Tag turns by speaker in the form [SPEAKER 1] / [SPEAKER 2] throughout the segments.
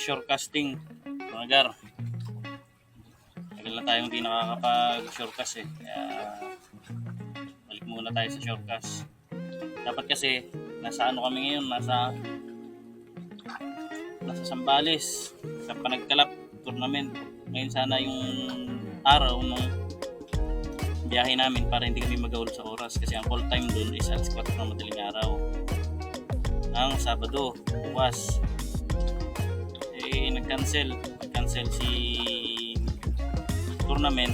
[SPEAKER 1] shore casting. Mga gar. Tagal na tayong hindi nakakapag shorecast eh. Kaya balik muna tayo sa shorecast. Dapat kasi nasa ano kami ngayon, nasa nasa Sambales sa Panagkalap tournament. Ngayon sana yung araw nung biyahe namin para hindi kami magawal sa oras kasi ang call time doon is alas 4 ng madaling araw. Ang Sabado, bukas, eh nag-cancel. Nag-cancel si tournament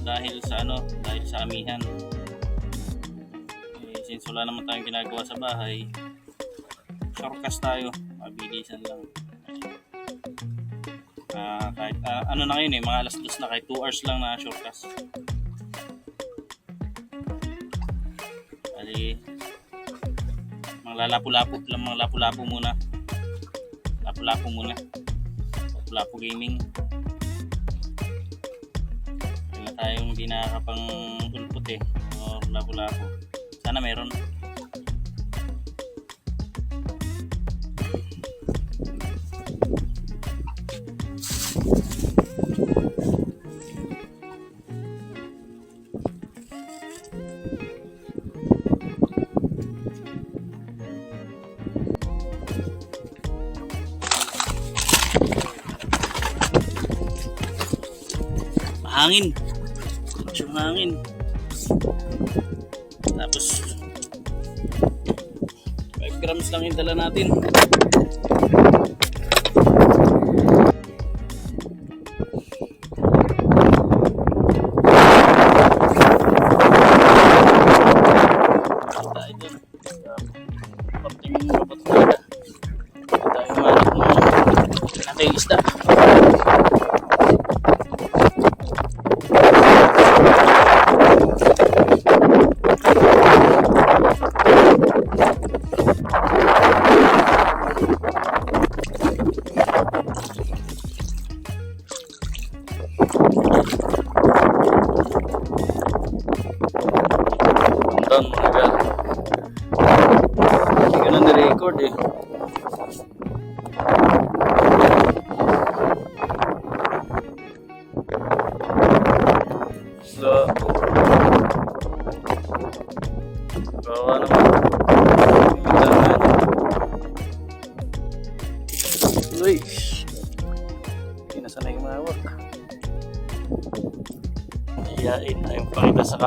[SPEAKER 1] dahil sa ano, dahil sa amihan. Eh, since wala naman tayong ginagawa sa bahay, shortcast tayo, mabilisan lang. Ah, kahit ah, ano na ngayon eh, mga alas dos na kahit 2 hours lang na shortcast. Bali, mga lalapo-lapo lang, mga lapo-lapo muna. Lapo-lapo muna. Lapo-lapo gaming. Wala tayong hindi nakakapang ulpot eh. O lapo-lapo. Sana meron. Hangin. Yung hangin. Tapos 5 grams lang yung dala natin.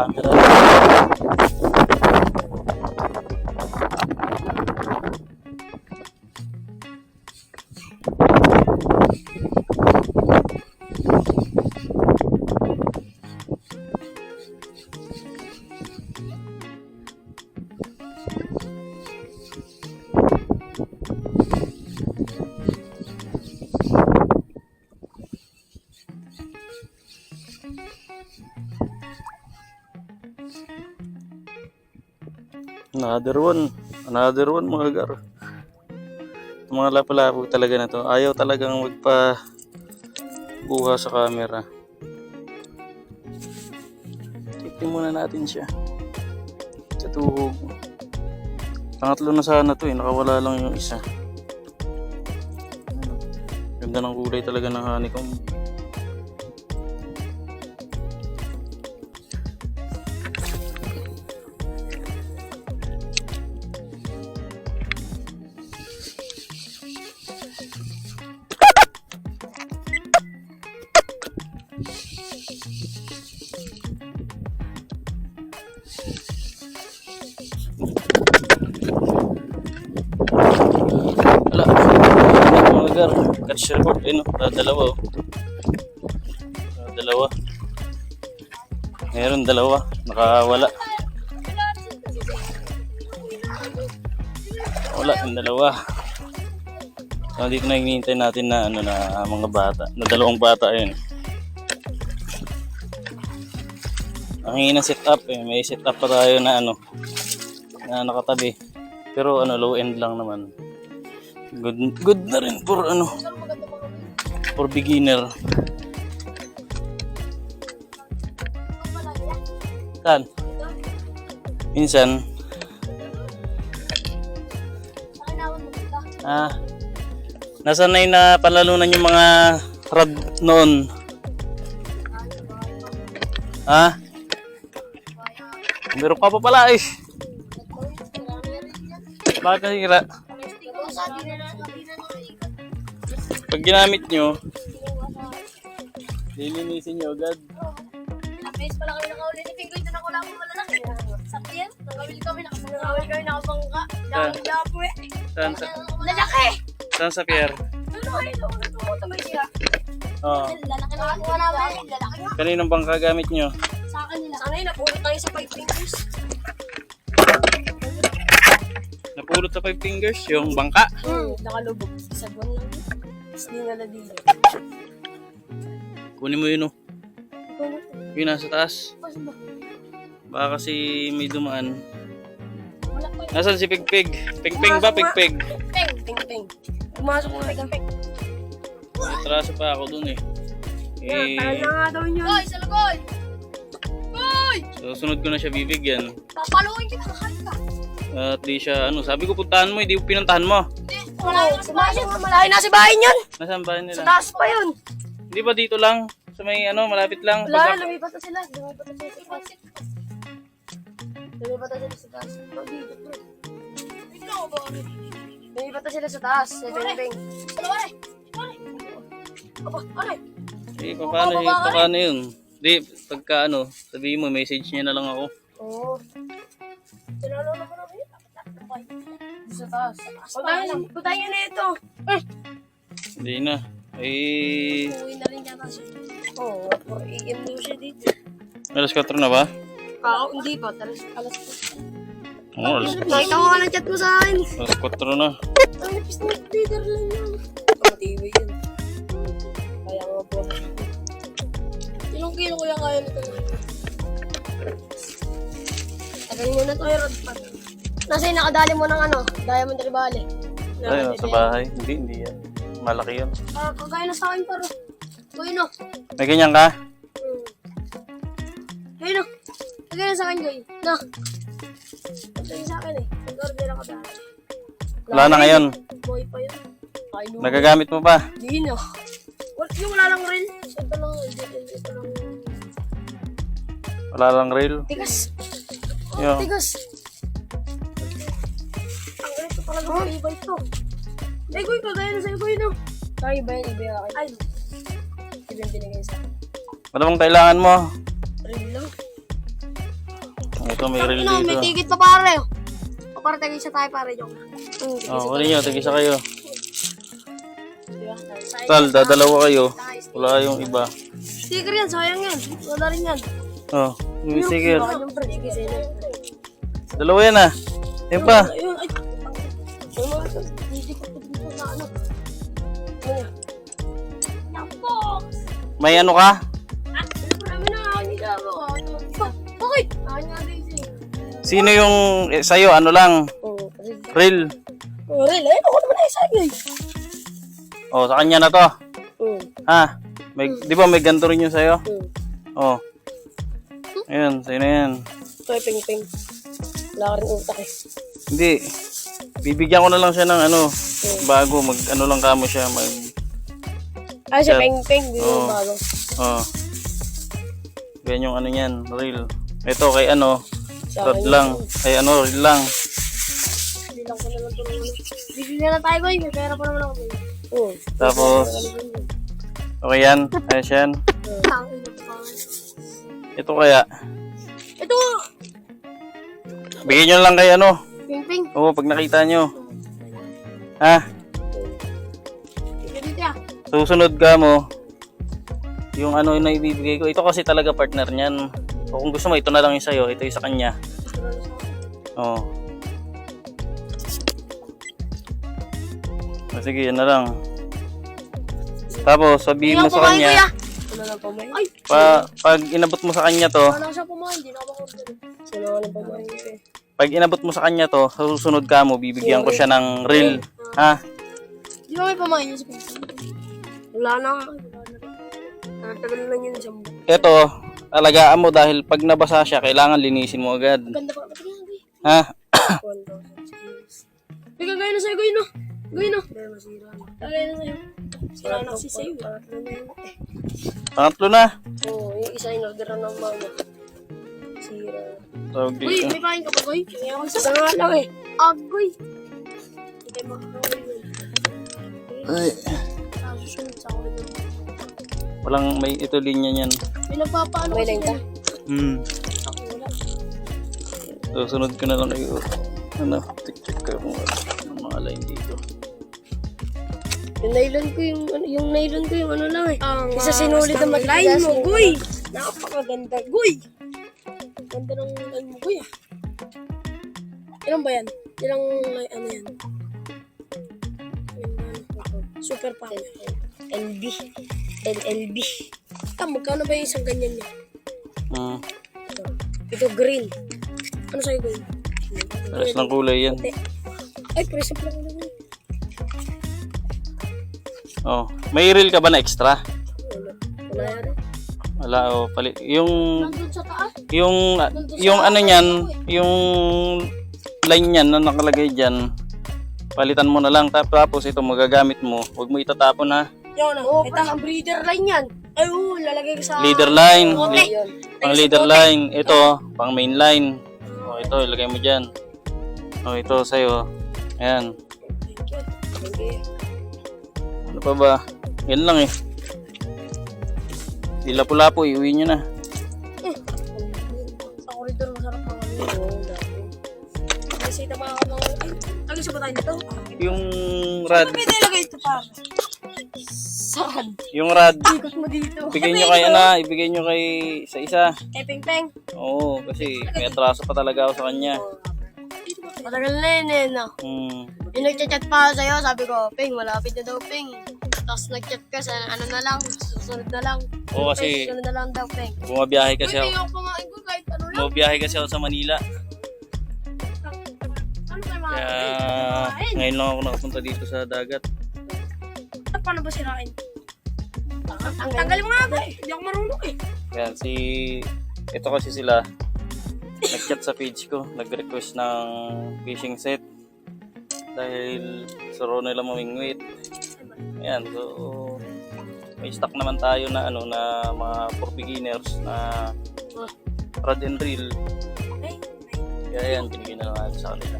[SPEAKER 1] Yung Another one. Another one mga gar. Mga lapalapo talaga na to. Ayaw talagang magpa buha sa camera. Tignan muna natin siya. Sa tuhog. Pangatlo na sana to eh. Nakawala lang yung isa. Ganda ng kulay talaga ng honeycomb. Report. Eh? Ah, dalawa. Oh. Ah, dalawa. Meron dalawa. Nakawala. Wala. Yung dalawa. So, dito na hinihintay natin na ano na mga bata. Na dalawang bata yun. Ang hingi ng setup eh. May setup pa tayo na ano na nakatabi. Pero ano low end lang naman. Good good na rin for ano for beginner. Saan? Minsan. Ah. Nasaan na yung napalalunan yung mga rod noon? Ha? Meron ka pa pala eh. Bakit nasira? Pag ginamit nyo, lilinisin nyo agad.
[SPEAKER 2] Napes pala kami nakahuli ni Pingoy, doon ako lang malalaki. Sa pier, nagawil kami, nakapangawil kami, nakapangka. Dami dapo eh.
[SPEAKER 1] Saan sa,
[SPEAKER 2] Lalaki!
[SPEAKER 1] saan sa pier?
[SPEAKER 2] Ano kayo, doon na tumo tamay siya.
[SPEAKER 1] Oo.
[SPEAKER 2] Lalaki na ako namin, lalaki nga.
[SPEAKER 1] Kaninong bangka gamit nyo?
[SPEAKER 2] Sa akin nila. Sana yun, napulot tayo sa five fingers.
[SPEAKER 1] Napulot sa five fingers yung bangka.
[SPEAKER 2] Hmm, nakalubog. Sa buwan lang. Tapos di nga nadila.
[SPEAKER 1] Kunin mo yun oh. Yun nasa taas. Baka kasi may dumaan. Nasaan si Pigpig? Pigpig ba? Pigpig.
[SPEAKER 2] Peng, peng, peng. Pumasok na peng.
[SPEAKER 1] Atraso pa ako dun eh. Eh,
[SPEAKER 2] nga daw yun. Goy, sa lagoy! Goy!
[SPEAKER 1] so sunod ko na siya bibigyan.
[SPEAKER 2] Papaluin kita, kahit ka.
[SPEAKER 1] At di siya, ano, sabi ko puntahan mo, hindi ko pinuntahan mo.
[SPEAKER 2] Malayo na si bahay yun. Malayo na si bahay yun.
[SPEAKER 1] Nasaan ba
[SPEAKER 2] Sa
[SPEAKER 1] nila?
[SPEAKER 2] taas pa yun.
[SPEAKER 1] Hindi ba dito lang? Sa may ano, malapit lang.
[SPEAKER 2] Wala,
[SPEAKER 1] Pag-
[SPEAKER 2] lumipat na sila. Lumipat na sila sa taas. Lumipat na sila sa taas. Oh, dito, bro. Lumipat na sila sa taas. Sa Beng-Beng. Apa, ano?
[SPEAKER 1] Eh, paano, eh, paano yun? Di, pagka ano, sabihin mo, message niya na lang ako.
[SPEAKER 2] Oo. Tinalo naman namin yun. Sa taas. Puntahan puntahan niyo na ito. Eh,
[SPEAKER 1] Hindi na. Eh,
[SPEAKER 2] Uwi na rin yata siya. Oo, oh, i-em daw siya dito.
[SPEAKER 1] alas 4 na ba?
[SPEAKER 2] Ah, hindi pa. Talas, alas po.
[SPEAKER 1] Oo, alas,
[SPEAKER 2] Nakita ko nga ng chat mo sa akin.
[SPEAKER 1] alas 4 na.
[SPEAKER 2] Ang nipis na Twitter lang yun. TV yun. Kaya nga po. Ilang kilo kuya kaya nito? Tagal mo na to yung rod. Nasa yung nakadali mo ng ano? Diamond Rivale.
[SPEAKER 1] Ay, nasa bahay. Hindi, hindi yan. Malaki yan.
[SPEAKER 2] Ah, kagaya na sa akin paro. Uy no.
[SPEAKER 1] May ganyan ka?
[SPEAKER 2] Hmm. Hey no. Kagaya na sa akin Goy. No. Ito yung sa akin eh. Nag-order ako dahil.
[SPEAKER 1] Wala na ngayon.
[SPEAKER 2] Boy pa yun. Ay, no.
[SPEAKER 1] Nagagamit mo pa?
[SPEAKER 2] Di na. Wal- Yung wala lang rin. Ito lang. Ito, ito lang.
[SPEAKER 1] Wala lang rail.
[SPEAKER 2] Tigas. Oh,
[SPEAKER 1] Yo.
[SPEAKER 2] tigas. Ang ganito pala ng iba ito. Eh, Goy, kagaya na sa'yo, Goy, no? Kaya ba? Iba yung akin. Ay, iba yung binigay sa akin.
[SPEAKER 1] Ano bang kailangan mo?
[SPEAKER 2] Rin lang.
[SPEAKER 1] Ito, may rail
[SPEAKER 2] Ano, may
[SPEAKER 1] dito.
[SPEAKER 2] tigit pa pare. O, para tagin siya tayo, pare, joke. Tigis
[SPEAKER 1] Oh, kunin nyo. Tag-isa kayo. Tal, dadalawa kayo. Wala yung iba.
[SPEAKER 2] Sticker yan, sayang yan. Wala rin yan.
[SPEAKER 1] Oh, yung sticker.
[SPEAKER 2] Sa'yo.
[SPEAKER 1] Dalawa yan ah. Yan pa.
[SPEAKER 2] Ayun, ay. Ayun,
[SPEAKER 1] May ano ka?
[SPEAKER 2] Bakit?
[SPEAKER 1] Sino yung eh, sa'yo? Ano lang?
[SPEAKER 2] Oo,
[SPEAKER 1] Rail.
[SPEAKER 2] Oh, really? Ako naman ay sabi.
[SPEAKER 1] Oh, sa kanya na to.
[SPEAKER 2] Oo.
[SPEAKER 1] Ha? May, di ba may ganito rin yung sa'yo?
[SPEAKER 2] Oo.
[SPEAKER 1] Oh. Ayun, sa'yo na yan.
[SPEAKER 2] Ito ay ping-ping. Wala ka rin utak eh.
[SPEAKER 1] Hindi. Bibigyan ko na lang siya ng ano, bago, mag ano lang kamo siya, mag,
[SPEAKER 2] Ay, siya
[SPEAKER 1] Yeah.
[SPEAKER 2] ping-ping. Di
[SPEAKER 1] Oo.
[SPEAKER 2] mo bago.
[SPEAKER 1] oh. Yan yung ano yan, reel. Ito kay ano,
[SPEAKER 2] Sa
[SPEAKER 1] rod
[SPEAKER 2] akin.
[SPEAKER 1] lang. Ay ano, reel lang.
[SPEAKER 2] Hindi lang ko naman tulungan. Bibigyan na tayo, boy. May pera pa naman ako. boy. Oo.
[SPEAKER 1] Tapos, okay yan, ayos yan.
[SPEAKER 2] Ang ina pa.
[SPEAKER 1] Ito kaya,
[SPEAKER 2] Ito!
[SPEAKER 1] bigyan nyo lang kay ano.
[SPEAKER 2] Ping-ping.
[SPEAKER 1] Oo, pag nakita nyo. Ha?
[SPEAKER 2] Ito dito ah.
[SPEAKER 1] Susunod ka mo, yung ano na ibibigay ko. Ito kasi talaga partner niyan. O kung gusto mo, ito na lang yung sa'yo. Ito yung sa kanya. Oo. Oh, sige, yan na lang. Tapos, sabihin mo sa kanya, pa, pag inabot mo sa kanya to, pag inabot mo sa kanya to, susunod ka mo, bibigyan ko siya ng reel. Ha?
[SPEAKER 2] Di ba may pamain yun sa ping-ping? Wala na nga. Wala na. Tagal lang yun sa mga.
[SPEAKER 1] Ito, alagaan mo dahil pag nabasa siya, kailangan linisin mo agad.
[SPEAKER 2] Ganda pa. Ba't boy?
[SPEAKER 1] Ha?
[SPEAKER 2] 1,000 skills. May kagaya na sa'yo, Goy, no? Gawin na. Hindi, masira na. Lagay na sa'yo. Sira na kasi sa'yo. Pangatlo na yun eh.
[SPEAKER 1] Pangatlo na.
[SPEAKER 2] Oo, yung isa in order ng mama. Sira.
[SPEAKER 1] Tawag
[SPEAKER 2] Uy,
[SPEAKER 1] dito.
[SPEAKER 2] may kain ka pa, Goy? Kaya ako isa nga lang eh. Agoy! Hindi makakawin yun.
[SPEAKER 1] Ay,
[SPEAKER 2] Ah, ako
[SPEAKER 1] walang may ito linya niyan.
[SPEAKER 2] May nagpapaano May ka?
[SPEAKER 1] Hmm.
[SPEAKER 2] Ako wala.
[SPEAKER 1] Susunod ko na lang kayo. Ano, check-check ko kung ano, ang mga line dito.
[SPEAKER 2] Yung nylon ko yung, ano- yung nylon ko yung ano lang eh. Isa sinulit na matigas. Mo, Goy! Napakaganda, Goy! Ganda ng line mo, Goy ah. Ilan ba yan? Ilang, ano yan? Yung, ano, Super power. LB. LLB. Ah, magkano ba yung isang ganyan niya?
[SPEAKER 1] Hmm.
[SPEAKER 2] Ito green. Ano sa'yo green?
[SPEAKER 1] Pares ng kulay yan.
[SPEAKER 2] Ay, presyo pala ko naman.
[SPEAKER 1] Oh, may reel ka ba na extra?
[SPEAKER 2] Wala. Wala yan.
[SPEAKER 1] Wala, oh, pali. Yung, yung, yung ano niyan, yung line niyan na nakalagay dyan, palitan mo na lang. Tap- Tapos ito magagamit mo. Huwag mo itatapon ha.
[SPEAKER 2] Na. Oh, ito ang breeder line yan. Ay, oo, lalagay ko sa...
[SPEAKER 1] Leader line.
[SPEAKER 2] Okay.
[SPEAKER 1] Pang leader line. Ito, pang main line. Oh, ito, ilagay mo dyan. Oh, ito sa'yo. Ayan.
[SPEAKER 2] Thank you. Thank you.
[SPEAKER 1] Ano pa ba? Yan lang eh. Di lapu-lapu, iuwi nyo na.
[SPEAKER 2] Sa corridor, masarap mga ano yun. Oo, dati. Kasi ito mga mga... Ay, lagay ba tayo dito?
[SPEAKER 1] Yung rad,
[SPEAKER 2] Pwede ilagay ito pa. Saan?
[SPEAKER 1] yung rad,
[SPEAKER 2] Ikot mo dito.
[SPEAKER 1] ibigay nyo kay ano, ibigay nyo kay sa isa.
[SPEAKER 2] Eh, peng peng.
[SPEAKER 1] Oo, kasi may atraso pa talaga ako sa kanya.
[SPEAKER 2] Matagal na yun eh, no?
[SPEAKER 1] Hmm.
[SPEAKER 2] Yung nagchat-chat pa ako sa'yo, sabi ko, Ping, malapit na daw, Ping. Tapos nagchat ka sa ano na lang, susunod na lang.
[SPEAKER 1] Oo, kasi
[SPEAKER 2] Susunod na lang daw, Ping.
[SPEAKER 1] bumabiyahe kasi ako.
[SPEAKER 2] ako kumain ko kahit ano lang.
[SPEAKER 1] Bumabiyahe kasi ako sa Manila.
[SPEAKER 2] Ano kayo mga
[SPEAKER 1] Kaya ngayon lang ako nakapunta dito sa dagat.
[SPEAKER 2] Paano ba sirain? Ang tanggalin mo nga ba eh. Hindi ako marunong eh.
[SPEAKER 1] Yan, si... Ito kasi sila. Nag-chat sa page ko. Nag-request ng fishing set. Dahil suro nila mamingwit. Ayan, so... May stock naman tayo na ano na mga for beginners na rod and reel.
[SPEAKER 2] Okay.
[SPEAKER 1] Kaya yan, binigyan na lang natin sa kanila.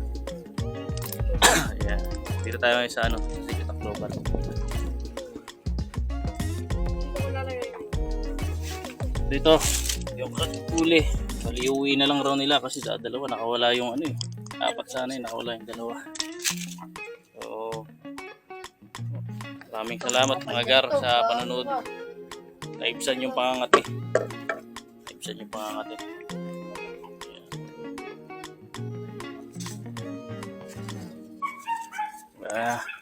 [SPEAKER 1] Ayan. Dito tayo ngayon sa ano, sa Global.
[SPEAKER 2] Dito,
[SPEAKER 1] yung huli. Bali, uwi na lang raw nila kasi sa dalawa nakawala yung ano eh. Apat sana eh, nakawala yung dalawa. So, maraming salamat mga gar sa panonood. Naibsan yung pangangat eh. Naibsan yung pangangat. Ayan. Ah,